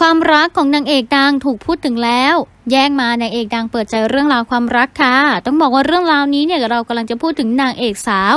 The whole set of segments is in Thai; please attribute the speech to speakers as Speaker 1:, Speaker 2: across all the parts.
Speaker 1: ความรักของนางเอกดังถูกพูดถึงแล้ว แย่งมานางเอกดังเปิดใจเรื่องราวความรักค่ะ ต้องบอกว่าเรื่องราวนี้เนี่ยเรากำลังจะพูดถึงนางเอกสาว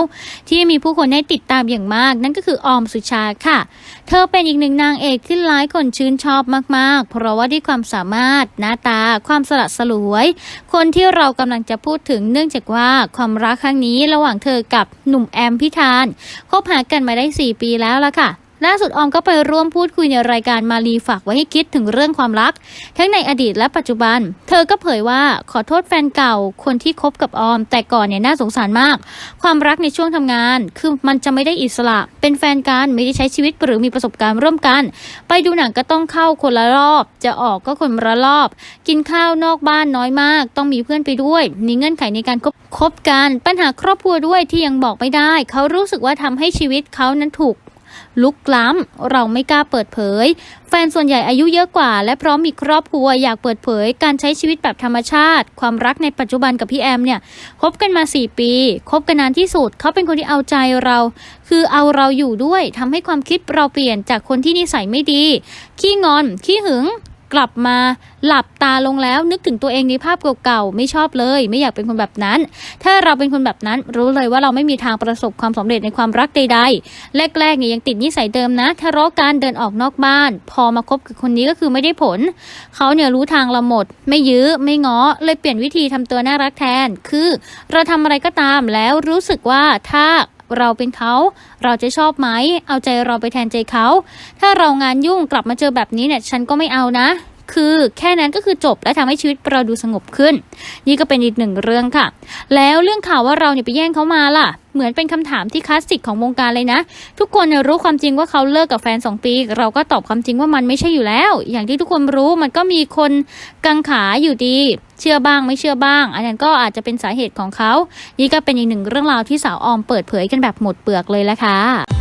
Speaker 1: ที่มีผู้คนให้ติดตามอย่างมาก นั่นก็คือออมสุชาค่ะ เธอเป็นอีกหนึ่งนางเอกที่หลายคนชื่นชอบมากๆ เพราะว่าด้วยความสามารถหน้าตา ความสละสลวย คนที่เรากำลังจะพูดถึงเนื่องจากว่าความรักครั้งนี้ระหว่างเธอกับหนุ่มแอมพิธานคบหากันมาได้ 4 ปีแล้วละค่ะ ล่าสุดออมก็ไปร่วมพูดคุยในรายการมารีฝากไว้ให้คิดถึงเรื่องความรัก ทั้งในอดีตและปัจจุบัน เธอก็เผยว่าขอโทษแฟนเก่าคนที่คบกับออม แต่ก่อนเนี่ยน่าสงสารมาก ความรักในช่วงทำงาน คือมันจะไม่ได้อิสระ เป็นแฟนกันไม่ได้ใช้ชีวิตหรือมีประสบการณ์ร่วมกัน ไปดูหนังก็ต้องเข้าคนละรอบ จะออกก็คนละรอบ กินข้าวนอกบ้านน้อยมาก ต้องมีเพื่อนไปด้วยมีเงื่อนไขในการคบคบกัน ปัญหาครอบครัวด้วยที่ยังบอกไม่ได้ เขารู้สึกว่าทำให้ชีวิตเขานั้นถูก ลุกล้ำ เราไม่กล้าเปิดเผย แฟนส่วนใหญ่อายุเยอะกว่า และพร้อมมีครอบครัวอยากเปิดเผย การใช้ชีวิตแบบธรรมชาติ ความรักในปัจจุบันกับพี่แอมเนี่ยคบกันมา 4 ปีคบกันนานที่สุด เขาเป็นคนที่เอาใจเรา คือเอาเราอยู่ด้วยทำให้ความคิดเราเปลี่ยนจากคนที่นิสัยไม่ดี ขี้งอนขี้หึง กลับมาหลับตาลงแล้วนึกถึงตัวเองในภาพเก่าๆไม่ชอบเลย ไม่อยากเป็นคนแบบนั้น ถ้าเราเป็นคนแบบนั้น รู้เลยว่าเราไม่มีทางประสบความสำเร็จในความรักใดๆ แรกๆเนี่ยยังติดนิสัยเดิมนะทะเลาะกันเดินออกนอกบ้าน พอมาคบกับคนนี้ก็คือไม่ได้ผล เขาเนี่ยรู้ทางเราหมด ไม่ยื้อไม่ง้อเลยเปลี่ยนวิธีทำตัวน่ารักแทน คือ เราทำอะไรก็ตามแล้วรู้สึกว่าถ้า เราเป็นเขา เราจะชอบไหม เอาใจเราไปแทนใจเขา ถ้าเรางานยุ่งกลับมาเจอแบบนี้เนี่ย ฉันก็ไม่เอานะ คือแค่นั้นก็คือจบและทำให้ชีวิตเราดูสงบขึ้น นี่ก็เป็นอีกหนึ่งเรื่องค่ะ แล้วเรื่องข่าวว่าเราเนี่ยไปแย่งเขามาล่ะ เหมือนเป็นคำถามที่คลาสสิกของวงการเลยนะ ทุกคนรู้ความจริงว่าเขาเลิกกับแฟน 2 ปี เราก็ตอบความจริงว่ามันไม่ใช่อยู่แล้ว อย่างที่ทุกคนรู้มันก็มีคนกังขาอยู่ดี เชื่อบ้างไม่เชื่อบ้าง อันนั้นก็อาจจะเป็นสาเหตุของเขา นี่ก็เป็นอีกหนึ่งเรื่องราวที่สาวออมเปิดเผยกันแบบหมดเปลือกเลยละค่ะ